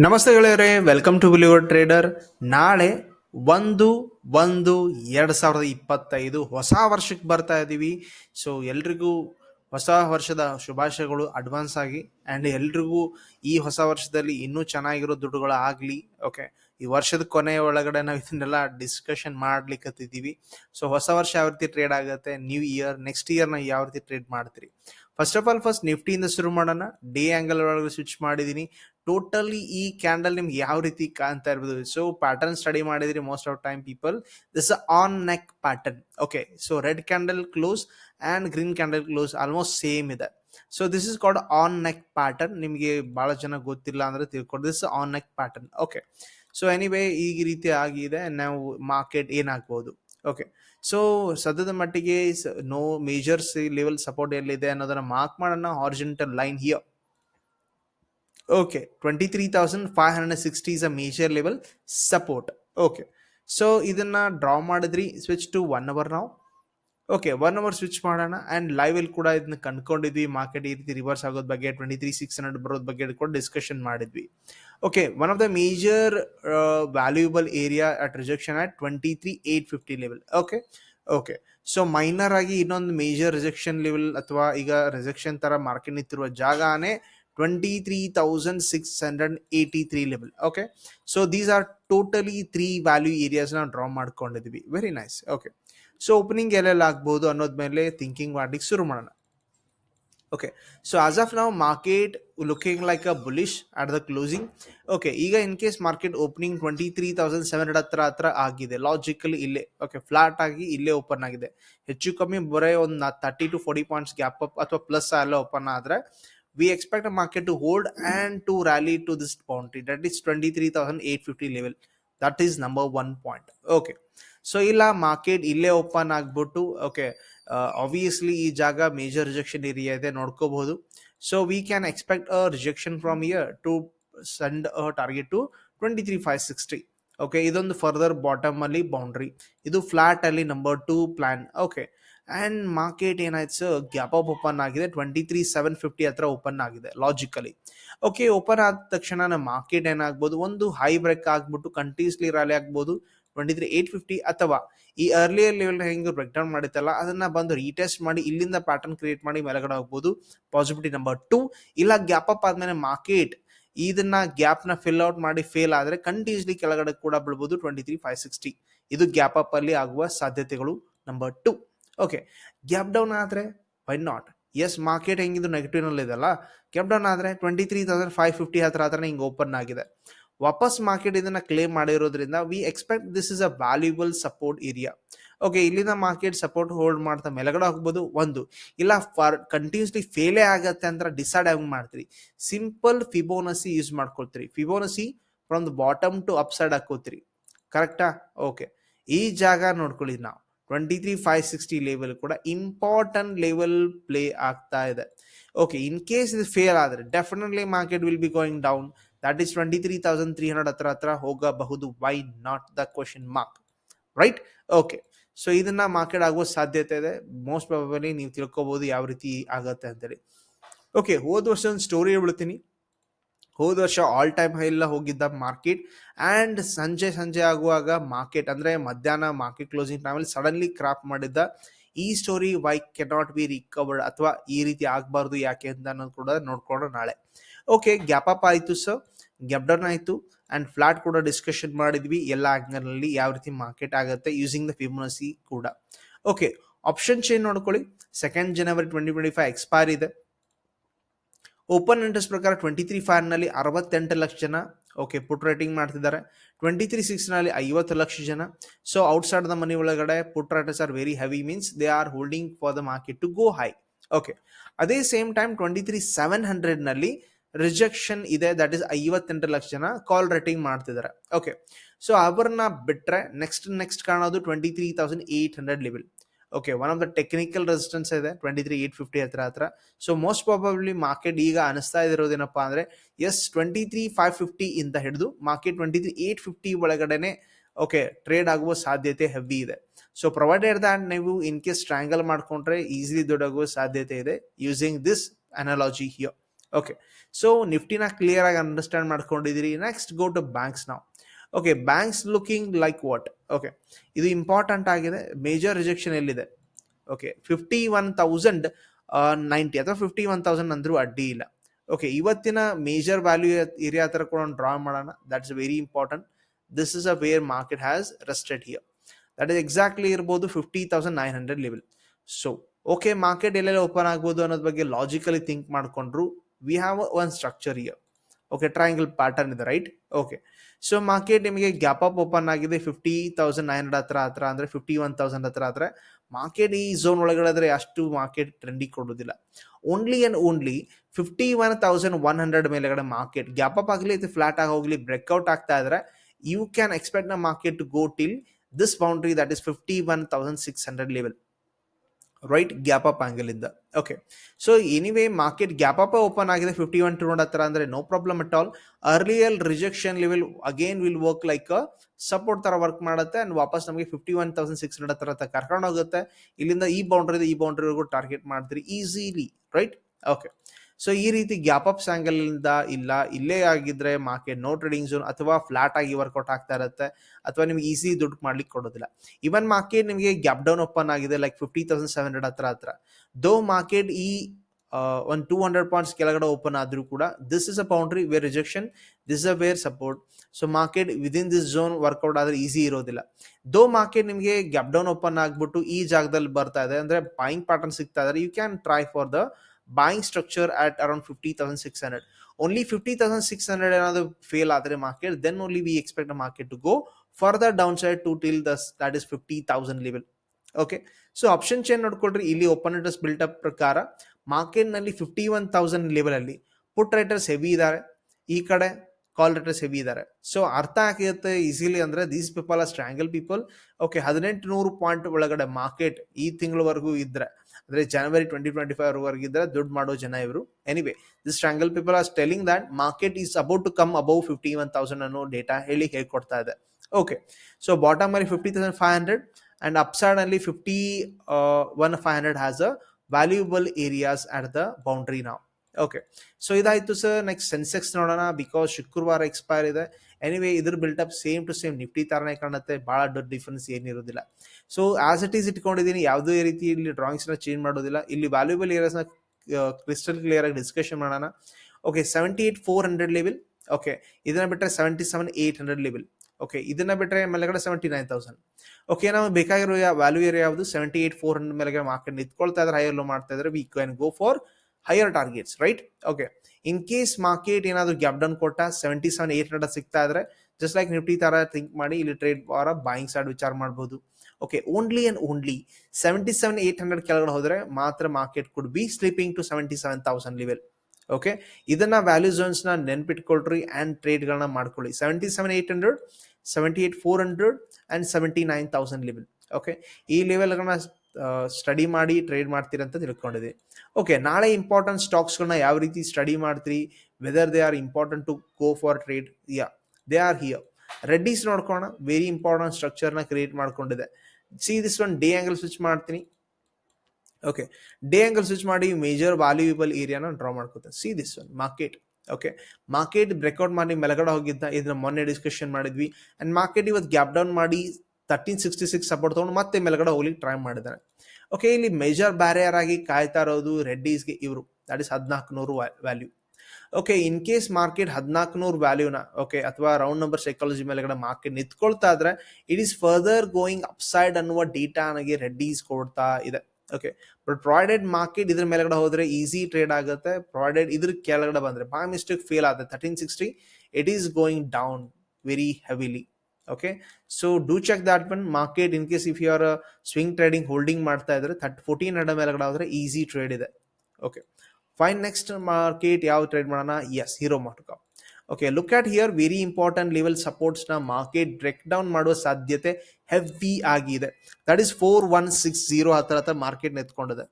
ನಮಸ್ತೆ ಗೆಳೆಯರೆ welcome to believer trader ನಾಳೆ ಒಂದು ಒಂದು, ಎರಡು ಸಾವಿರದ ಇಪ್ಪತ್ತೈದು ಹೊಸ ವರ್ಷಕ್ಕೆ ಬರ್ತಾ ಇದ್ದೀವಿ ಸೊ ಎಲ್ರಿಗೂ ಹೊಸ ವರ್ಷದ ಶುಭಾಶಯಗಳು ಅಡ್ವಾನ್ಸ್ ಆಗಿ ಆ್ಯಂಡ್ ಎಲ್ರಿಗೂ ಈ ಹೊಸ ವರ್ಷದಲ್ಲಿ ಇನ್ನೂ ಚೆನ್ನಾಗಿರೋ ದುಡ್ಡುಗಳು ಆಗಲಿ ಓಕೆ ಈ ವರ್ಷದ ಕೊನೆಯ ಒಳಗಡೆ ನಾವು ಇದನ್ನೆಲ್ಲ ಡಿಸ್ಕಷನ್ ಮಾಡ್ಲಿಕ್ಕತ್ತಿದ್ದೀವಿ ಸೊ ಹೊಸ ವರ್ಷ ಯಾವ ರೀತಿ ಟ್ರೇಡ್ ಆಗುತ್ತೆ ನ್ಯೂ ಇಯರ್ ನೆಕ್ಸ್ಟ್ ಇಯರ್ನ ಯಾವ ರೀತಿ ಟ್ರೇಡ್ ಮಾಡ್ತೀರಿ? ಫಸ್ಟ್ ಆಫ್ ಆಲ್ ಫಸ್ಟ್ ನಿಫ್ಟಿಯಿಂದ ಶುರು ಮಾಡೋಣ. ಡೇ ಆ್ಯಂಗಲ್ ಒಳಗೆ ಸ್ವಿಚ್ ಮಾಡಿದ್ದೀನಿ. ಟೋಟಲಿ ಈ ಕ್ಯಾಂಡಲ್ ನಿಮ್ಗೆ ಯಾವ ರೀತಿ ಕಾಣ್ತಾ ಇರ್ಬೋದು. ಸೊ ಪ್ಯಾಟರ್ನ್ ಸ್ಟಡಿ ಮಾಡಿದ್ರಿ most of time people this on neck pattern okay so red candle close and green candle close almost same ಇದೆ. So this is called on neck pattern ನಿಮಗೆ ಭಾಳ ಜನ ಗೊತ್ತಿಲ್ಲ ಅಂದ್ರೆ ತಿಳ್ಕೊಡ್. This on neck pattern okay so anyway ಈ ರೀತಿ ಆಗಿದೆ. ನಾವು ಮಾರ್ಕೆಟ್ ಏನಾಗ್ಬೋದು? ಓಕೆ ಸೊ ಸದ್ಯದ ಮಟ್ಟಿಗೆ ನೋ ಮೇಜರ್ಸ್ ಲೆವೆಲ್ ಸಪೋರ್ಟ್ ಎಲ್ಲಿದೆ ಅನ್ನೋದನ್ನ ಮಾರ್ಕ್ ಮಾಡೋಣ. Horizontal line here hundred sixty is a major level support okay so ಇದನ್ನ ಡ್ರಾ ಮಾಡಿದ್ರಿ ಸ್ವಿಚ್ ಟು ಒನ್ ಅವರ್ ನಾವು ಓಕೆ ಒನ್ ಅವರ್ ಸ್ವಿಚ್ ಮಾಡೋಣ ಆ್ಯಂಡ್ ಲೈವಲ್ಲಿ ಕೂಡ ಇದನ್ನ ಕಂಡ್ಕೊಂಡಿದ್ವಿ ಮಾರ್ಕೆಟ್ ಈ ರೀತಿ ರಿವರ್ಸ್ ಆಗೋದ್ ಬಗ್ಗೆ ಟ್ವೆಂಟಿ ತ್ರೀ ಸಿಕ್ಸ್ ಹಂಡ್ರೆಡ್ ಬರೋದ್ ಬಗ್ಗೆ ಕೂಡ ಡಿಸ್ಕಷನ್ ಮಾಡಿದ್ವಿ. Okay one of the major valuable area at rejection at twenty three eight fifty level okay okay so minor ಆಗಿ ಇನ್ನೊಂದು ಮೇಜರ್ ರಿಜೆಕ್ಷನ್ ಲೆವೆಲ್ ಅಥವಾ ಈಗ ರಿಜೆಕ್ಷನ್ ತರ ಮಾರ್ಕೆಟ್ ನಿಂತಿರುವ ಜಾಗನೇ twenty three thousand six hundred eighty three level okay so these are totally three value ಏರಿಯಾಸ್ನ draw ಮಾಡ್ಕೊಂಡಿದ್ವಿ. Very nice okay so opening ಎಲ್ಲೆಲ್ಲ ಆಗ್ಬೋದು ಅನ್ನೋದ ಮೇಲೆ ಥಿಂಕಿಂಗ್ ಮಾಡ್ಲಿಕ್ಕೆ ಶುರು ಮಾಡೋಣ. ಓಕೆ ಸೊ ಆಸ್ ಆಫ್ ನಾವು market looking like a bullish at the closing okay ಈಗ in case market opening twenty three thousand seven hundred ಹತ್ರ ಹತ್ರ ಆಗಿದೆ. ಲಾಜಿಕಲಿ ಇಲ್ಲೇ ಓಕೆ ಫ್ಲಾಟ್ ಆಗಿ ಇಲ್ಲೇ ಓಪನ್ ಆಗಿದೆ. ಹೆಚ್ಚು ಕಮ್ಮಿ ಬರೀ ಒಂದು thirty two forty points gap up ಅಥವಾ ಪ್ಲಸ್ ಎಲ್ಲ ಓಪನ್ ಆದ್ರೆ to hold and to rally to this boundary that is twenty three thousand eight fifty level that is number one point okay so ಇಲ್ಲ market ಇಲ್ಲೇ open ಆಗಿಬಿಟ್ಟು okay obviously ಈ ಜಾಗ major rejection area ಇದೆ ನೋಡ್ಕೋಬಹುದು so we can expect a rejection from here thousand a target to twenty three five sixty okay ಇದೊಂದು further bottom ಅಲ್ಲಿ boundary ಇದು flat ಅಲ್ಲಿ number two plan okay and market ಏನಾಯ್ತು gap up open ಆಗಿದೆ. Twenty three seven fifty ಹತ್ರ open ಆಗಿದೆ logically okay open ಆದ ತಕ್ಷಣ ನಮ್ಮ ಮಾರ್ಕೆಟ್ ಏನಾಗ್ಬೋದು? ಒಂದು ಹೈ ಬ್ರೇಕ್ ಆಗ್ಬಿಟ್ಟು ಕಂಟಿನ್ಯೂಸ್ಲಿ ರ್ಯಾಲಿ ಆಗ್ಬೋದು. ಟ್ವೆಂಟಿ ತ್ರೀ ಏಟ್ ಫಿಫ್ಟಿ ಅಥವಾ ಈ ಅರ್ಲಿಯರ್ ಲೆವೆಲ್ ಹೆಂಗೆ ಬ್ರೇಕ್ ಡೌನ್ ಮಾಡಿತ್ತಲ್ಲ, ಅದನ್ನ ಬಂದು ರೀಟೆಸ್ಟ್ ಮಾಡಿ, ಇಲ್ಲಿಂದ ಪ್ಯಾಟರ್ನ್ ಕ್ರಿಯೇಟ್ ಮಾಡಿ ಮೇಲಗಡೆ ಹೋಗ್ಬೋದು. ಪಾಸಿಬಿಲಿಟಿ ನಂಬರ್ ಟು ಇಲ್ಲ ಗ್ಯಾಪ್ ಅಪ್ ಆದಮೇಲೆ ಮಾರ್ಕೆಟ್ ಇದನ್ನ ಗ್ಯಾಪ್ನ ಫಿಲ್ ಔಟ್ ಮಾಡಿ ಫೇಲ್ ಆದರೆ ಕಂಟಿನ್ಯೂಸ್ಲಿ ಕೆಳಗಡೆ ಕೂಡ ಬಿಡ್ಬೋದು ಟ್ವೆಂಟಿ ತ್ರೀ ಫೈವ್ ಸಿಕ್ಸ್ಟಿ ಇದು ಗ್ಯಾಪ್ ಅಪ್ ಅಲ್ಲಿ ಆಗುವ ಸಾಧ್ಯತೆಗಳು number two okay gap down ಆದರೆ ವೈ ನಾಟ್ ಎಸ್ ಮಾರ್ಕೆಟ್ ಹೆಂಗಿದು ನೆಗೆಟಿವ್ನಲ್ಲಿ ಇದೆಲ್ಲ ಗ್ಯಾಪ್ ಡೌನ್ ಆದರೆ twenty three thousand five fifty ಹತ್ರ ಹತ್ರನೇ ಹಿಂಗೆ ಓಪನ್ ಆಗಿದೆ. ವಾಪಸ್ ಮಾರ್ಕೆಟ್ ಇದನ್ನ ಕ್ಲೇಮ್ ಮಾಡಿರೋದ್ರಿಂದ we expect this is a valuable support area okay ಇಲ್ಲಿಂದ ಮಾರ್ಕೆಟ್ ಸಪೋರ್ಟ್ ಹೋಲ್ಡ್ ಮಾಡ್ತಾ ಮೆಲಗಡೆ ಹೋಗ್ಬೋದು, ಒಂದು. ಇಲ್ಲ ಫಾರ್ ಕಂಟಿನ್ಯೂಸ್ಲಿ ಫೇಲೇ ಆಗತ್ತೆ ಅಂತ ಡಿಸೈಡ್ ಆಗಿ ಮಾಡ್ತೀರಿ? Simple Fibonacci use ಮಾಡ್ಕೊಳ್ತೀರಿ. Fibonacci from the bottom to upside ಹಾಕೋತೀರಿ ಕರೆಕ್ಟಾ ಓಕೆ ಈ ಜಾಗ ನೋಡ್ಕೊಳ್ಳಿ ನಾವು. Twenty three five sixty level ಕೂಡ ಇಂಪಾರ್ಟೆಂಟ್ ಲೆವೆಲ್ ಪ್ಲೇ ಆಗ್ತಾ ಇದೆ. ಓಕೆ ಇನ್ ಕೇಸ್ ಇದು ಫೇಲ್ ಆದರೆ definitely market will be going down that is twenty three thousand three hundred ಹತ್ರ ಹತ್ರ ಹೋಗಬಹುದು. Why not the question mark right okay so ಇದನ್ನ market ಆಗೋ ಸಾಧ್ಯತೆ ಇದೆ. ಮೋಸ್ಟ್ ಪ್ರಾಬಲಿ ನೀವು ತಿಳ್ಕೊಬಹುದು ಯಾವ ರೀತಿ ಆಗತ್ತೆ ಅಂತೇಳಿ. ಓಕೆ ಹೋದ ವರ್ಷ ಒಂದು ಸ್ಟೋರಿ ಹೇಳ್ಬಿಡ್ತೀನಿ. ಹೋದ ವರ್ಷ ಆಲ್ ಟೈಮ್ ಹೈ ಎಲ್ಲ ಹೋಗಿದ್ದ ಮಾರ್ಕೆಟ್ ಆ್ಯಂಡ್ ಸಂಜೆ ಸಂಜೆ ಆಗುವಾಗ ಮಾರ್ಕೆಟ್ ಅಂದರೆ ಮಧ್ಯಾಹ್ನ ಮಾರ್ಕೆಟ್ ಕ್ಲೋಸಿಂಗ್ ಟೈಮಲ್ಲಿ ಸಡನ್ಲಿ ಕ್ರಾಪ್ ಮಾಡಿದ್ದ ಈ story why cannot be recovered ಅಥವಾ ಈ ರೀತಿ ಆಗಬಾರ್ದು ಯಾಕೆ ಅಂತ ಅನ್ನೋದು ಕೂಡ ನೋಡ್ಕೊಂಡು ನಾಳೆ. ಓಕೆ ಗ್ಯಾಪ್ ಅಪ್ ಆಯಿತು ಸರ್ ಗ್ಯಾಪ್ ಡೌನ್ ಆಯಿತು ಆ್ಯಂಡ್ ಫ್ಲಾಟ್ ಕೂಡ ಡಿಸ್ಕಷನ್ ಮಾಡಿದ್ವಿ. ಎಲ್ಲ ಆ್ಯಂಗಲ್ನಲ್ಲಿ ಯಾವ ರೀತಿ ಮಾರ್ಕೆಟ್ ಆಗುತ್ತೆ ಯೂಸಿಂಗ್ ದ ಫಿಮೋನಸಿ ಕೂಡ. ಓಕೆ ಆಪ್ಷನ್ ಚೇಂಜ್ ನೋಡ್ಕೊಳ್ಳಿ. Second January twenty twenty five expire ಇದೆ. ಓಪನ್ ಇಂಟ್ರೆಸ್ಟ್ ಪ್ರಕಾರ ಟ್ವೆಂಟಿ ತ್ರೀ ಫೈವ್ನಲ್ಲಿ ಅರವತ್ತೆಂಟು ಲಕ್ಷ ಜನ ಓಕೆ ಪುಟ್ ರೇಟಿಂಗ್ ಮಾಡ್ತಿದ್ದಾರೆ. ಟ್ವೆಂಟಿ ತ್ರೀ ಸಿಕ್ಸ್ನಲ್ಲಿ ಐವತ್ತು ಲಕ್ಷ ಜನ. ಸೊ ಔಟ್ಸೈಡ್ ದ ಮನಿ ಒಳಗಡೆ put writers are very heavy means they are holding for the market to go high okay ಅದೇ same time twenty three seven ಹಂಡ್ರೆಡ್ನಲ್ಲಿ rejection ಇದೆ that is ಐವತ್ತೆಂಟು ಲಕ್ಷ ಜನ ಕಾಲ್ ರೇಟಿಂಗ್ ಮಾಡ್ತಿದ್ದಾರೆ. ಓಕೆ ಸೊ ಅವ್ರನ್ನ ಬಿಟ್ಟರೆ next next ಕಾಣೋದು twenty three thousand eight hundred level okay one of the technical resistance ಇದೆ ಟ್ವೆಂಟಿ ತ್ರೀ ಏಟ್ ಫಿಫ್ಟಿ ಹತ್ರ ಹತ್ರ. ಸೊ ಮೋಸ್ಟ್ ಪ್ರಾಬಬ್ಲಿ ಮಾರ್ಕೆಟ್ ಈಗ ಅನಿಸ್ತಾ ಇರೋದೇನಪ್ಪ ಅಂದ್ರೆ yes twenty three five fifty ಇಂದ ಹಿಡಿದು market twenty three eight fifty ಒಳಗಡೆನೆ ಓಕೆ ಟ್ರೇಡ್ ಆಗುವ ಸಾಧ್ಯತೆ ಹೆವಿ ಇದೆ. ಸೊ ಪ್ರೊವೈಡೆಡ್ ದ್ಯಾಟ್ ನೀವು ಇನ್ ಕೇಸ್ ಟ್ರ್ಯಾಂಗಲ್ ಮಾಡ್ಕೊಂಡ್ರೆ ಈಸಿಲಿ ದುಡ್ಡಾಗುವ ಸಾಧ್ಯತೆ ಇದೆ using this analogy here okay so ನಿಫ್ಟಿನ clear ಆಗಿ ಅಂಡರ್ಸ್ಟ್ಯಾಂಡ್ ಮಾಡ್ಕೊಂಡಿದ್ದೀರಿ ನೆಕ್ಸ್ಟ್ ಗೋ ಟು ಬ್ಯಾಂಕ್ಸ್ ನಾವು okay banks looking like what okay ಇದು ಇಂಪಾರ್ಟೆಂಟ್ ಆಗಿದೆ. ಮೇಜರ್ ರಿಜೆಕ್ಷನ್ ಎಲ್ಲಿದೆ? Okay fifty one thousand ninety ಅಥವಾ ಫಿಫ್ಟಿ ಒನ್ ತೌಸಂಡ್ ಅಂದ್ರೂ ಅಡ್ಡಿ ಇಲ್ಲ. ಓಕೆ ಇವತ್ತಿನ ಮೇಜರ್ ವ್ಯಾಲ್ಯೂ ಏರಿಯಾ ಹತ್ರ ಕೂಡ ಡ್ರಾ ಮಾಡೋಣ. That's very important this is a where market has rested here that is exactly ಇರ್ಬೋದು fifty thousand nine hundred level so okay market ಎಲ್ಲೆಲ್ಲ ಓಪನ್ ಆಗ್ಬೋದು ಅನ್ನೋದ್ರ ಬಗ್ಗೆ ಲಾಜಿಕಲಿ ಥಿಂಕ್ ಮಾಡಿಕೊಂಡ್ರು. We have one structure here okay triangle pattern ಇದೆ right okay so market ನಿಮಗೆ gap up open ಆಗಿದೆ fifty thousand nine hundred ಹತ್ರ ಹತ್ರ ಅಂದರೆ ಫಿಫ್ಟಿ ಒನ್ ತೌಸಂಡ್ ಹತ್ರ ಆದ್ರೆ ಮಾರ್ಕೆಟ್ ಈ ಝೋನ್ ಒಳಗಡೆ ಅಷ್ಟು ಮಾರ್ಕೆಟ್ ಟ್ರೆಂಡಿ ಕೊಡೋದಿಲ್ಲ. Only and only fifty one thousand one hundred ಮೇಲೆಗಡೆ ಮಾರ್ಕೆಟ್ ಗ್ಯಾಪ್ ಅಪ್ ಆಗಲಿ ಇದು ಫ್ಲಾಟ್ ಆಗಿ ಹೋಗಲಿ ಬ್ರೇಕ್ಔಟ್ ಆಗ್ತಾ ಇದ್ರೆ you can ಎಕ್ಸ್ಪೆಕ್ಟ್ನ market to go till this boundary that is fifty one thousand six hundred level right gap up ಇಂದ. Okay so anyway market gap up open ಆಗಿದೆ fifty one two ಹತ್ರ ಅಂದ್ರೆ no problem at all earlier rejection level again will work like support ತರ work ಮಾಡುತ್ತೆ and ವಾಪಸ್ ನಮಗೆ fifty one thousand six hundred ಹತ್ರ ಕರ್ಕೊಂಡು ಹೋಗುತ್ತೆ ಇಲ್ಲಿಂದ ಈ ಬೌಂಡ್ರಿ ಈ ಬೌಂಡ್ರಿವರೆಗೂ ಟಾರ್ಗೆಟ್ ಮಾಡ್ತೀರಿ ಈಸಿಲಿ ರೈಟ್ ಓಕೆ ಸೊ ಈ ರೀತಿ ಗ್ಯಾಪ್ ಅಪ್ ಸ್ಯಾಂಗಲ್ ಇಂದ ಇಲ್ಲ, ಇಲ್ಲೇ ಆಗಿದ್ರೆ ಮಾರ್ಕೆಟ್ ನೋ ಟ್ರೇಡಿಂಗ್ ಝೋನ್ ಅಥವಾ ಫ್ಲಾಟ್ ಆಗಿ ವರ್ಕೌಟ್ ಆಗ್ತಾ ಇರುತ್ತೆ ಅಥವಾ ನಿಮ್ಗೆ ಈಸಿ ದುಡ್ಡು ಮಾಡ್ಲಿಕ್ಕೆ ಕೊಡೋದಿಲ್ಲ. ಇವನ್ ಮಾರ್ಕೆಟ್ ನಿಮಗೆ ಗ್ಯಾಪ್ ಡೌನ್ ಓಪನ್ ಆಗಿದೆ like fifty thousand seven hundred ಹತ್ರ ಹತ್ರ. ದೋ ಮಾರ್ಕೆಟ್ ಈ ಒಂದು ಟೂ ಹಂಡ್ರೆಡ್ ಪಾಯಿಂಟ್ಸ್ ಕೆಳಗಡೆ ಓಪನ್ ಆದ್ರೂ ಕೂಡ this is a boundary where rejection this a where support so market within this zone work out ಆದ್ರೆ easy ಇರೋದಿಲ್ಲ. ದೋ ಮಾರ್ಕೆಟ್ ನಿಮಗೆ ಗ್ಯಾಪ್ ಡೌನ್ ಓಪನ್ ಆಗ್ಬಿಟ್ಟು ಈ ಜಾಗದಲ್ಲಿ ಬರ್ತಾ ಇದೆ, ಅಂದ್ರೆ ಬಾಯಿಂಗ್ ಪ್ಯಾಟರ್ನ್ ಸಿಗ್ತಾ ಇದ್ರೆ you can try for the buying structure at around fifty thousand six only fifty thousand six hundred ಏನಾದ್ರು ಫೇಲ್ ಆದರೆ market then only we expect market to go further downside to till this that is fifty thousand level okay so option chain ನೋಡ್ಕೊಳ್ರಿ. ಇಲ್ಲಿ open interest build up ಪ್ರಕಾರ ಮಾರ್ಕೆಟ್ನಲ್ಲಿ fifty one thousand ಲೆವೆಲಲ್ಲಿ put writers heavy ಇದ್ದಾರೆ. ಈ ಕಡೆ ಕಾಲ್ ರೇಟರ್ಸ್ heavy ಇದ್ದಾರೆ. So ಅರ್ಥ ಆಗಿರುತ್ತೆ ಈಸಿಲಿ ಅಂದರೆ these people are strangle people okay ಹದಿನೆಂಟು ನೂರು ಪಾಯಿಂಟ್ ಒಳಗಡೆ ಮಾರ್ಕೆಟ್ ಈ ತಿಂಗಳವರೆಗೂ ಇದ್ರೆ ಅಂದ್ರೆ ಜನವರಿ ಟ್ವೆಂಟಿ ಟ್ವೆಂಟಿ ಫೈವ್ ವರೆಗೂ ಇದ್ರೆ ದುಡ್ಡು ಮಾಡೋ ಜನ ಇವರು. Anyway this strangle people are telling that market is about to come above fifty one thousand ಅನ್ನೋ ಡೇಟಾ ಹೇಳಿ ಹೇಳ್ಕೊಡ್ತಾ ಇದೆ. ಓಕೆ ಸೊ ಬಾಟಮ್ ಅಲ್ಲಿ fifty thousand five hundred and upside ಅಲ್ಲಿ fifty one five hundred has a valuable areas at the boundary ನಾವು okay so ಇದಾಯ್ತು sir next Sensex ನೋಡೋಣ because ಶುಕ್ರವಾರ ಎಕ್ಸ್ಪೈರ್ ಇದೆ. ಎನಿವೇ ಇದ್ರ build up same to same Nifty ತರನೇ ಕಾಣುತ್ತೆ. ಭಾಳ ದೊಡ್ಡ ಡಿಫ್ರೆನ್ಸ್ ಏನಿರೋದಿಲ್ಲ. ಸೊ ಆಸ್ ಇಟ್ ಈಸ್ ಇಟ್ಕೊಂಡಿದ್ದೀನಿ ಯಾವುದೇ ರೀತಿ ಇಲ್ಲಿ ಡ್ರಾಯಿಂಗ್ಸ್ನ ಚೇಂಜ್ ಮಾಡೋದಿಲ್ಲ. ಇಲ್ಲಿ ವ್ಯಾಲ್ಯೂಬಲ್ ಏರಿಯಾಸ್ನ ಕ್ರಿಸ್ಟಲ್ ಕ್ಲಿಯರ್ ಆಗಿ ಡಿಸ್ಕಷನ್ ಮಾಡೋಣ. Okay seventy eight four hundred level okay ಇದನ್ನ ಬಿಟ್ಟರೆ seventy seven eight hundred level okay ಇದನ್ನ ಬಿಟ್ಟರೆ ಮೇಲೆಗಡೆ ಸೆವೆಂಟಿ ನೈನ್ ತೌಸಂಡ್ ಓಕೆ ನಾವು ಬೇಕಾಗಿರೋ ವ್ಯಾಲ್ಯೂ ಏರಿಯಾ ಯಾವುದು? ಸೆವೆಂಟಿ ಏಟ್ ಫೋರ್ ಹಂಡ್ರೆಡ್ ಮೇಲೆ ಮಾರ್ಕೆಟ್ ನಿಂತ್ಕೊಳ್ತಾ ಇದ್ರೆ ಹೈಯರ್ ಲೋ ಮಾಡ್ತಾ ಇದ್ರೆ we can go for higher targets right okay in case market ಏನಾದರೂ ಗ್ಯಾಪ್ ಡೌನ್ ಕೊಟ್ಟ ಸೆವೆಂಟಿ ಸೆವೆನ್ ಏಟ್ ಹಂಡ್ರೆಡ್ ಸಿಗ್ತಾ ಇದ್ರೆ ಜಸ್ಟ್ ಲೈಕ್ ನಿಫ್ಟಿ ತರ ಥಿಂಕ್ ಮಾಡಿ ಇಲ್ಲಿ ಟ್ರೇಡ್ ವಾರ ಬಾಯಿಂಗ್ ಸೈಡ್ ವಿಚಾರ ಮಾಡ್ಬೋದು. Okay only and only seventy seven eight hundred ಕೆಳಗಡೆ ಹೋದ್ರೆ ಮಾತ್ರ market could be sleeping to seventy seven thousand level okay ಇದನ್ನ ವ್ಯಾಲ್ಯೂ ಝೋನ್ಸ್ನ ನೆನ್ಪಿಟ್ಕೊಳ್ರಿ ಅಂಡ್ ಟ್ರೇಡ್ಗಳನ್ನ ಮಾಡ್ಕೊಳ್ಳಿ. Seventy seven eight hundred seventy eight four hundred and seventy nine thousand level okay ಈ ಲೆವೆಲ್ಗಳನ್ನ ಸ್ಟಡಿ ಮಾಡಿ ಟ್ರೇಡ್ ಮಾಡ್ತೀರಂತ ತಿಳ್ಕೊಂಡಿದೆ ಓಕೆ ನಾಳೆ ಇಂಪಾರ್ಟೆಂಟ್ ಸ್ಟಾಕ್ಸ್ಗಳನ್ನ ಯಾವ ರೀತಿ ಸ್ಟಡಿ ಮಾಡ್ತೀರಿ? Whether they are important to go for trade yeah they are here Reddy's ನೋಡ್ಕೋಣ ವೆರಿ ಇಂಪಾರ್ಟೆಂಟ್ ಸ್ಟ್ರಕ್ಚರ್ನ ಕ್ರಿಯೇಟ್ ಮಾಡ್ಕೊಂಡಿದೆ. See this one day angle switch ಮಾಡ್ತೀನಿ. ಓಕೆ ಡೇ ಆ್ಯಂಗಲ್ ಸ್ವಿಚ್ ಮಾಡಿ ಮೇಜರ್ ವ್ಯಾಲ್ಯೂಯಬಲ್ ಏರಿಯಾನ ಡ್ರಾ ಮಾಡ್ಕೋತೀನಿ. See this one market okay market breakout ಮಾಡಿ ಮೆಲಗಡೆ ಹೋಗಿದ್ದ ಇದನ್ನ ಮೊನ್ನೆ ಡಿಸ್ಕಷನ್ ಮಾಡಿದ್ವಿ. ಅಂಡ್ ಮಾರ್ಕೆಟ್ ಇವತ್ತು ಗ್ಯಾಪ್ ಡೌನ್ ಮಾಡಿ ತರ್ಟೀನ್ ಸಿಕ್ಸ್ಟಿ ಸಿಕ್ಸ್ ಸಪೋರ್ಟ್ ತೊಗೊಂಡು ಮತ್ತೆ ಮೇಲ್ಗಡೆ ಹೋಗ್ಲಿಕ್ಕೆ ಟ್ರೈ ಮಾಡಿದ್ದಾರೆ ಓಕೆ ಇಲ್ಲಿ ಮೇಜರ್ ಬ್ಯಾರಿಯರ್ ಆಗಿ ಕಾಯ್ತಾ ಇರೋದು ರೆಡ್ಡೀಸ್ಗೆ ಇವರು. ದಟ್ ಇಸ್ ಹದಿನಾಲ್ಕು ನೂರು value okay in case market ಹದಿನಾಲ್ಕು ನೂರು ವ್ಯಾಲ್ಯೂನ ಓಕೆ ಅಥವಾ ರೌಂಡ್ ನಂಬರ್ ಸೈಕಾಲಜಿ ಮೇಲೆಗಡೆ ಮಾರ್ಕೆಟ್ ನಿಂತ್ಕೊಳ್ತಾ ಇದ್ರೆ it is further going upside ಅನ್ನುವ ಡೇಟಾ ನನಗೆ ರೆಡ್ಡೀಸ್ ಕೊಡ್ತಾ ಇದೆ. ಓಕೆ ಬಟ್ ಪ್ರಾಡೆಡ್ ಮಾರ್ಕೆಟ್ ಇದ್ರ ಮೇಲೆಗಡೆ ಹೋದ್ರೆ ಈಸಿ ಟ್ರೇಡ್ ಆಗುತ್ತೆ. ಪ್ರಾಡೆಡ್ ಇದ್ರ ಕೆಳಗಡೆ ಬಂದ್ರೆ ಬೈ ಮಿಸ್ಟೇಕ್ ಫೇಲ್ ಆಗುತ್ತೆ thirteen sixty it is going down very heavily okay so do check that one market in case if you are swing trading holding ಮಾಡ್ತಾ ಇದ್ರೆ ಥರ್ಟ್ ಫೋರ್ಟೀನ್ ಹಂಡ್ರೆಡ್ ಮೇಲ್ಗಡೆ ಹೋದ್ರೆ ಈಸಿ ಟ್ರೇಡ್ ಇದೆ. ಓಕೆ ಫೈನ್ ನೆಕ್ಸ್ಟ್ ಮಾರ್ಕೆಟ್ ಯಾವ trade ಮಾಡೋಣ? Yes hero mark okay look at here very important level ಸಪೋರ್ಟ್ಸ್ನ market break down ಮಾಡುವ ಸಾಧ್ಯತೆ ಹೆವಿ ಆಗಿದೆ. That is four one six zero ಹತ್ರ ಹತ್ರ market ನಿಂತ್ಕೊಂಡಿದೆ.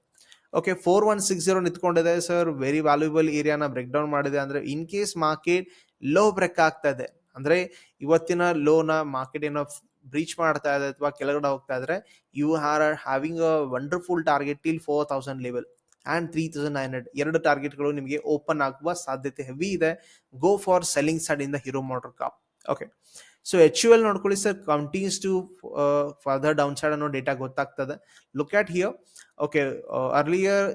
Okay four one six zero ನಿಂತ್ಕೊಂಡಿದೆ sir very valuable ಏರಿಯಾನ break down ಮಾಡಿದೆ. ಅಂದರೆ in case market low break ಆಗ್ತಾ ಇದೆ ಅಂದ್ರೆ ಇವತ್ತಿನ ಲೋನ ಮಾರ್ಕೆಟ್ ಏನೋ ಬ್ರೀಚ್ ಮಾಡ್ತಾ ಇದೆ ಅಥವಾ ಕೆಳಗಡೆ ಹೋಗ್ತಾ ಇದ್ರೆ you are having a wonderful target till four thousand level and three thousand nine hundred ಎರಡು ಟಾರ್ಗೆಟ್ಗಳು ನಿಮಗೆ ಓಪನ್ ಆಗುವ ಸಾಧ್ಯತೆ ಹೆವಿ ಇದೆ. ಗೋ ಫಾರ್ ಸೆಲ್ಲಿಂಗ್ ಸೈಡ್ ಇಂದ Hero motor corp okay so H U L ನೋಡ್ಕೊಳ್ಳಿ sir continues to further down side ಅನ್ನೋ data ಗೊತ್ತಾಗ್ತದೆ. Look at here okay earlier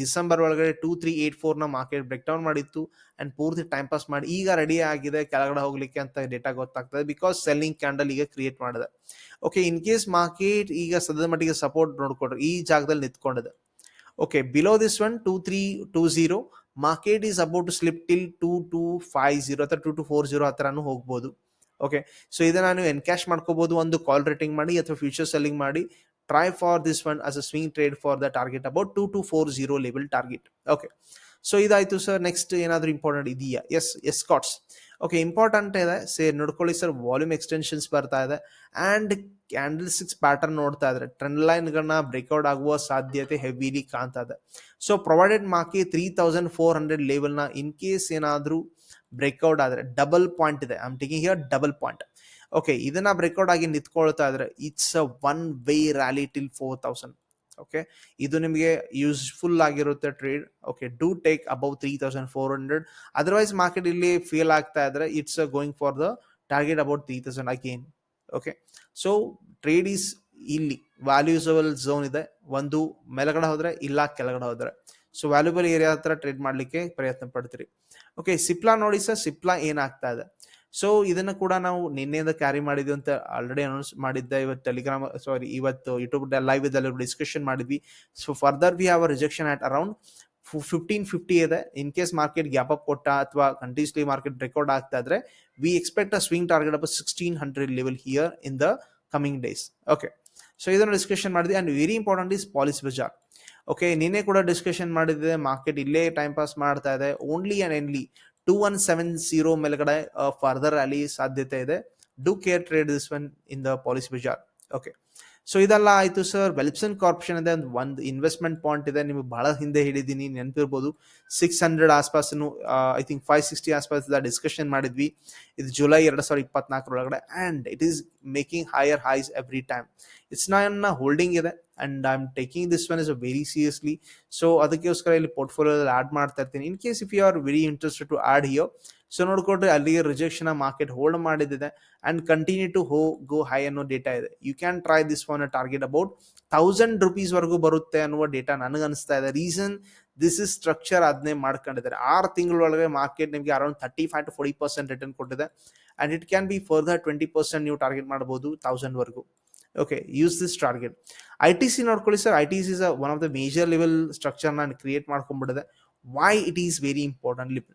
December ಒಳಗಡೆ ಟೂ ತ್ರೀ ಏಟ್ ಫೋರ್ನ ಮಾರ್ಕೆಟ್ ಬ್ರೇಕ್ ಡೌನ್ ಮಾಡಿತ್ತು and ಪೂರ್ತಿ time pass ಮಾಡಿ, ಈಗ ರೆಡಿ ಆಗಿದೆ ಕೆಳಗಡೆ ಹೋಗ್ಲಿಕ್ಕೆ ಅಂತ ಡೇಟಾ ಗೊತ್ತಾಗ್ತದೆ ಬಿಕಾಸ್ ಸೆಲ್ಲಿಂಗ್ ಕ್ಯಾಂಡಲ್ ಈಗ ಕ್ರಿಯೇಟ್ ಮಾಡಿದೆ. ಓಕೆ ಇನ್ ಕೇಸ್ ಮಾರ್ಕೆಟ್ ಈಗ ಸದ್ಯದ ಮಟ್ಟಿಗೆ ಸಪೋರ್ಟ್ ನೋಡ್ಕೊಡ್ರಿ ಈ ಜಾಗದಲ್ಲಿ ನಿಂತ್ಕೊಂಡಿದೆ. Okay below this one two three two zero market is about slip till two two five zero ಅಥವಾ ಟೂ ಟು ಫೋರ್ ಜೀರೋ ಹತ್ರನೂ ಹೋಗ್ಬೋದು. ಓಕೆ ಸೊ ಇದನ್ನ ನಾನು ಎನ್ಕ್ಯಾಶ್ ಮಾಡ್ಕೋಬಹುದು ಒಂದು ಕಾಲ್ ರೇಟಿಂಗ್ ಮಾಡಿ ಅಥವಾ ಫ್ಯೂಚರ್ ಸೆಲ್ಲಿಂಗ್ ಮಾಡಿ. Try for this one as a swing trade for the target about two two four zero level target okay so ಇದಾಯ್ತು ಸರ್ ನೆಕ್ಸ್ಟ್ ಏನಾದರೂ ಇಂಪಾರ್ಟೆಂಟ್ ಇದೆಯಾ? ಎಸ್ ಎಸ್ಕಾಟ್ಸ್ ಓಕೆ ಇಂಪಾರ್ಟೆಂಟ್ ಇದೆ. Say, ನೋಡ್ಕೊಳ್ಳಿ sir volume extensions ಬರ್ತಾ ಇದೆ. And candle six pattern ನೋಡ್ತಾ ಇದ್ರೆ trend ಲೈನ್ಗಳನ್ನ breakout ಆಗುವ ಸಾಧ್ಯತೆ ಹೆವಿಲಿ ಕಾಣ್ತಾ ಇದೆ. ಸೊ ಪ್ರೊವೈಡೆಡ್ ಮಾಕಿ ತ್ರೀ ತೌಸಂಡ್ ಫೋರ್ ಹಂಡ್ರೆಡ್ ಲೆವೆಲ್ನ ಇನ್ ಕೇಸ್ ಏನಾದರೂ ಬ್ರೇಕ್ಔಟ್ ಆದರೆ ಡಬಲ್ ಪಾಯಿಂಟ್ ಇದೆ. I'm taking here double point okay ಇದನ್ನ ಬ್ರೇಕ್ಔಟ್ ಆಗಿ ನಿಂತ್ಕೊಳ್ತಾ ಇದ್ರೆ it's a one way rally till four thousand okay ಇದು ನಿಮಗೆ ಯೂಸ್ಫುಲ್ ಆಗಿರುತ್ತೆ trade okay do take above three thousand four hundred otherwise market ಇಲ್ಲಿ ಫೇಲ್ ಆಗ್ತಾ ಇದ್ರೆ it's going for the target about three thousand again okay so trade is ಇಲ್ಲಿ valuable zone ಇದೆ. ಒಂದು ಮೇಲಗಡೆ ಹೋದ್ರೆ, ಇಲ್ಲ ಕೆಳಗಡೆ ಹೋದ್ರೆ. ಸೊ ವ್ಯಾಲ್ಯೂಬಲ್ ಏರಿಯಾ ಹತ್ರ ಟ್ರೇಡ್ ಮಾಡಲಿಕ್ಕೆ ಪ್ರಯತ್ನ ಪಡ್ತೀರಿ. ಓಕೆ ಸಿಪ್ಲಾ ನೋಡಿ ಸರ್ ಸಿಪ್ಲಾ ಏನಾಗ್ತಾ ಇದೆ? ಸೊ ಇದನ್ನು ಕೂಡ ನಾವು ನಿನ್ನೆಯಿಂದ ಕ್ಯಾರಿ ಮಾಡಿದ್ವಿ ಅಂತ ಆಲ್ರೆಡಿ ಅನೌನ್ಸ್ ಮಾಡಿದ್ದೆ. ಇವತ್ತು ಟೆಲಿಗ್ರಾಮ್ ಸಾರಿ ಇವತ್ತು ಯೂಟ್ಯೂಬ್ ಲೈವ್ ಡಿಸ್ಕಷನ್ ಮಾಡಿದ್ವಿ. So further we have a rejection at around fifteen fifty ಇದೆ. In case market gap up ಕೊಟ್ಟ ಅಥವಾ ಕಂಟಿನ್ಯೂಸ್ಲಿ ಮಾರ್ಕೆಟ್ ರೆಕಾರ್ಡ್ ಆಗ್ತಾ ಇದ್ರೆ we expect a swing target up sixteen hundred level here in the coming days okay so ಇದನ್ನು discussion ಮಾಡಿದೆ and very important is Policybazaar okay ನಿನ್ನೆ ಕೂಡ discussion ಮಾಡಿದ್ದೆ. Market ಇಲ್ಲೇ ಟೈಮ್ ಪಾಸ್ ಮಾಡ್ತಾ ಇದೆ. Only and only two one seven zero ಮೇಲ್ಗಡೆ further ಅಲ್ಲಿ ಸಾಧ್ಯತೆ ಇದೆ. Do care trade this one in the Policybazaar okay so ಇದೆಲ್ಲ ಆಯ್ತು ಸರ್ ವೆಲ್ಪ್ಸನ್ ಕಾರ್ಪೊರೇಷನ್ ಇದೆ. ಒಂದು ಒಂದು ಇನ್ವೆಸ್ಟ್ಮೆಂಟ್ ಪಾಯಿಂಟ್ ಇದೆ. ನಿಮಗೆ ಬಹಳ ಹಿಂದೆ ಹೇಳಿದ್ದೀನಿ. ನೆನಪಿರ್ಬೋದು. ಸಿಕ್ಸ್ ಹಂಡ್ರೆಡ್ ಆಸ್ಪಾಸನು ಐ ಥಿಂಕ್ ಫೈವ್ ಸಿಕ್ಸ್ಟಿ ಆಸ್ಪಾಸ್ ಡಿಸ್ಕಷನ್ ಮಾಡಿದ್ವಿ. ಇದು ಜುಲೈ ಎರಡು ಸಾವಿರದ ಇಪ್ಪತ್ನಾಲ್ಕರೊಳಗಡೆ. And it is making higher highs every time it's ನನ್ನ ಹೋಲ್ಡಿಂಗ್ ಇದೆ. And I am taking this one is very seriously so ಅದಕ್ಕೋಸ್ಕರ ಇಲ್ಲಿ ಪೋರ್ಟ್ಫೋಲಿಯೋದಲ್ಲಿ ಆ್ಯಡ್ ಮಾಡ್ತಾ ಇರ್ತೀನಿ. In case if you are very interested to add ಹಿಯೋ so ನೋಡ್ಕೊಂಡ್ರೆ ಅಲ್ಲಿಗೆ rejection market hold ಮಾಡಿದೆ ಅಂಡ್ ಕಂಟಿನ್ಯೂ ಟು ಹೋ ಗೋ ಹೈ ಅನ್ನೋ ಡೇಟಾ ಇದೆ. You can try this one target about thousand rupees ವರೆಗೂ ಬರುತ್ತೆ ಅನ್ನುವ ಡೇಟಾ ನನಗೆ ಅನಿಸ್ತಾ ಇದೆ. ರೀಸನ್ ದಿಸ್ ಇಸ್ ಸ್ಟ್ರಕ್ಚರ್ ಅದನ್ನೇ ಮಾಡ್ಕೊಂಡಿದ್ದಾರೆ. ಆರು ತಿಂಗಳೊಳಗೆ ಮಾರ್ಕೆಟ್ ನಿಮಗೆ around thirty five to forty percent return ಕೊಟ್ಟಿದೆ. And it can be further twenty percent ನೀವು ಟಾರ್ಗೆಟ್ ಮಾಡ್ಬೋದು ಥೌಸಂಡ್ವರೆಗೂ okay use this target I T C ನೋಡ್ಕೊಳ್ಳಿ sir I T C is one of the major level structure ನಾನು create ಮಾಡ್ಕೊಂಡ್ಬಿಟ್ಟಿದೆ. Why it is very important lip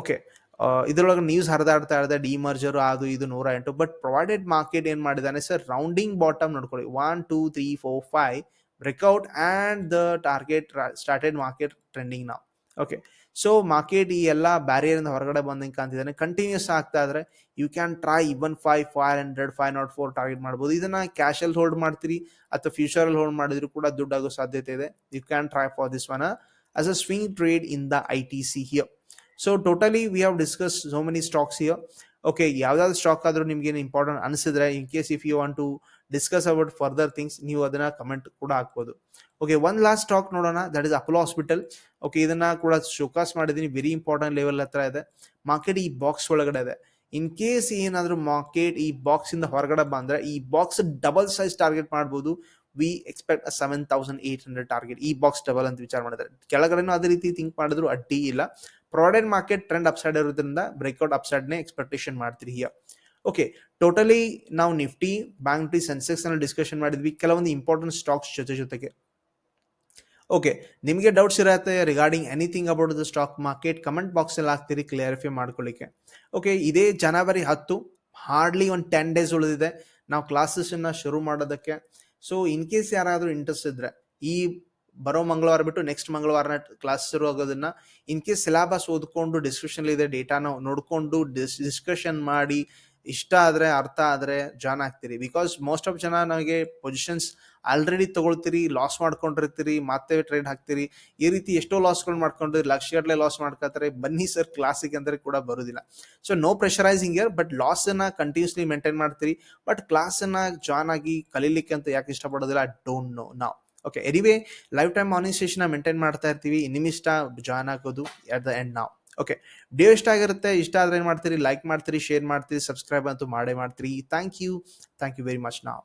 okay ಇದರೊಳಗೆ news ಹರಿದಾಡ್ತಾ ಇದೆ demerger ಅದು ಇದು ನೂರ ಎಂಟು ಬಟ್ ಪ್ರೊವೈಡೆಡ್ ಮಾರ್ಕೆಟ್ ಏನು ಮಾಡಿದ್ದಾನೆ ಸರ್ ರೌಂಡಿಂಗ್ ಬಾಟಮ್ ನೋಡ್ಕೊಳ್ಳಿ. One two three four five breakout and the target started market trending ನಾವು ಓಕೆ ಸೊ ಮಾರ್ಕೆಟ್ ಈ ಎಲ್ಲ ಬ್ಯಾರಿಯರಿಂದ ಹೊರಗಡೆ ಬಂದಂಗೆ ಕಾಣ್ತಿದ್ದಾನೆ ಕಂಟಿನ್ಯೂಸ್ ಆಗ್ತಾ ಇದ್ರೆ you can try even five five hundred five not four target ಮಾಡ್ಬೋದು. ಇದನ್ನ ಕ್ಯಾಶಲ್ಲಿ ಹೋಲ್ಡ್ ಮಾಡ್ತೀರಿ, ಅಥವಾ ಫ್ಯೂಚರಲ್ಲಿ ಹೋಲ್ಡ್ ಮಾಡಿದ್ರು ಕೂಡ ದುಡ್ಡಾಗೋ ಸಾಧ್ಯತೆ ಇದೆ. You can try for this one as a swing trade in the I T C here so totally we have discuss so many stocks here okay ಯಾವ್ದಾದ್ರು ಸ್ಟಾಕ್ ಆದ್ರೂ ನಿಮ್ಗೆ ಇಂಪಾರ್ಟೆಂಟ್ ಅನಿಸಿದ್ರೆ in case if you want to discuss about further things ನೀವು ಅದನ್ನ comment ಕೂಡ ಹಾಕ್ಬೋದು. Okay one last stock ನೋಡೋಣ. That is Apollo hospital okay ಇದನ್ನ ಕೂಡ ಶೋಕಾಸ್ ಮಾಡಿದೀನಿ. ವೆರಿ ಇಂಪಾರ್ಟೆಂಟ್ ಲೆವೆಲ್ ಹತ್ರ ಇದೆ. ಮಾರ್ಕೆಟ್ ಈ ಬಾಕ್ಸ್ ಒಳಗಡೆ ಇದೆ. ಇನ್ ಕೇಸ್ ಏನಾದರೂ ಮಾರ್ಕೆಟ್ ಈ ಬಾಕ್ಸ್ ಇಂದ ಹೊರಗಡೆ ಬಂದ್ರೆ, ಈ ಬಾಕ್ಸ್ ಡಬಲ್ ಸೈಜ್ ಟಾರ್ಗೆಟ್ ಮಾಡ್ಬೋದು. We expect seven thousand eight hundred target ಈ ಬಾಕ್ಸ್ ಡಬಲ್ ಅಂತ ವಿಚಾರ ಮಾಡಿದ್ರೆ ಕೆಳಗಡೆನೂ ಅದೇ ರೀತಿ ಥಿಂಕ್ ಮಾಡಿದ್ರು, ಅಡ್ಡಿ ಇಲ್ಲ. ಪ್ರೊವೈಡೆಡ್ ಮಾರ್ಕೆಟ್ ಟ್ರೆಂಡ್ ಅಪ್ಸೈಡ್ ಇರೋದ್ರಿಂದ ಬ್ರೇಕ್ಔಟ್ ಅಪ್ಸೈಡ್ನೇ ಎಕ್ಸ್ಪೆಕ್ಟೇಷನ್ ಮಾಡ್ತೀರಿ ಹಿಯರ್ ಓಕೆ ಟೋಟಲಿ ನಾವು Nifty bank Nifty Sensex discussion ಮಾಡಿದ್ವಿ. ಕೆಲವೊಂದು ಇಂಪಾರ್ಟೆಂಟ್ ಸ್ಟಾಕ್ಸ್ ಜೊತೆ ಜೊತೆಗೆ. ಓಕೆ ನಿಮಗೆ ಡೌಟ್ಸ್ ಇರತ್ತೆ regarding anything about the stock market comment box ಅಲ್ಲಿ ಹಾಕ್ತೀರಿ ಕ್ಲಿಯರಿಫೈ ಮಾಡ್ಕೊಳ್ಳಿಕ್ಕೆ. ಓಕೆ ಇದೇ ಜನವರಿ ಹತ್ತು ಹಾರ್ಡ್ಲಿ ಒಂದು ಟೆನ್ ಡೇಸ್ ಉಳಿದಿದೆ. ನಾವು ಕ್ಲಾಸಸ್ ಶುರು ಮಾಡೋದಕ್ಕೆ. ಸೊ ಇನ್ ಕೇಸ್ ಯಾರಾದರೂ ಇಂಟ್ರೆಸ್ಟ್ ಇದ್ರೆ, ಈ ಬರೋ ಮಂಗಳವಾರ ಬಿಟ್ಟು ನೆಕ್ಸ್ಟ್ ಮಂಗಳವಾರ ಕ್ಲಾಸ್ ಶುರು ಆಗೋದನ್ನ ಇನ್ ಕೇಸ್ ಸಿಲೆಬಸ್ ಓದ್ಕೊಂಡು ಡಿಸ್ಕಷನ್ ಇದೆ ಡೇಟಾನ ನೋಡ್ಕೊಂಡು ಡಿಸ್ ಡಿಸ್ಕಷನ್ ಮಾಡಿ, ಇಷ್ಟ ಆದ್ರೆ, ಅರ್ಥ ಆದ್ರೆ ಜಾಯ್ನ್ ಆಗ್ತೀರಿ. ಬಿಕಾಸ್ ಮೋಸ್ಟ್ ಆಫ್ ಜನ ನಮಗೆ ಪೊಸಿಷನ್ಸ್ ಆಲ್ರೆಡಿ ತಗೊಳ್ತೀರಿ ಲಾಸ್ ಮಾಡ್ಕೊಂಡಿರ್ತೀರಿ, ಮತ್ತೆ ಟ್ರೇಡ್ ಹಾಕ್ತೀರಿ. ಈ ರೀತಿ ಎಷ್ಟೋ ಲಾಸ್ಗಳು ಮಾಡ್ಕೊಂಡು ಲಕ್ಷಗಟ್ಟಲೆ ಲಾಸ್ ಮಾಡ್ಕೊತಾರೆ ಬನ್ನಿ ಸರ್ ಕ್ಲಾಸಿಗೆ ಅಂದ್ರೆ ಕೂಡ ಬರೋದಿಲ್ಲ. So no pressurising year but loss ಅನ್ನ ಕಂಟಿನ್ಯೂಸ್ಲಿ ಮೇಂಟೈನ್ ಮಾಡ್ತೀರಿ. ಬಟ್ ಕ್ಲಾಸ್ ಅನ್ನ ಜಾನ್ ಆಗಿ ಕಲೀಲಿಕ್ಕೆ ಅಂತ ಯಾಕೆ ಇಷ್ಟಪಡೋದಿಲ್ಲ? ಡೋಂಟ್ ನೋ ನಾವು ಓಕೆ ಎನಿವೇ ಲೈಫ್ ಟೈಮ್ ಮಾನಿಸ್ಟೇಷನ್ ಮೇಂಟೈನ್ ಮಾಡ್ತಾ ಇರ್ತೀವಿ. ನಿಮ್ಮಿಷ್ಟ ಜಾಯ್ನ್ ಆಗೋದು ಎಟ್ ದ ಎಂಡ್ ನಾವು ಓಕೆ ಡೇ ಇಷ್ಟ ಆಗಿರುತ್ತೆ, ಇಷ್ಟ ಆದ್ರೆ ಏನು ಮಾಡ್ತೀರಿ? ಲೈಕ್ ಮಾಡ್ತೀರಿ ಶೇರ್ ಮಾಡ್ತೀರಿ ಸಬ್ಸ್ಕ್ರೈಬ್ ಅಂತೂ ಮಾಡೇ ಮಾಡ್ತೀರಿ. Thank you thank you very much ನಾವು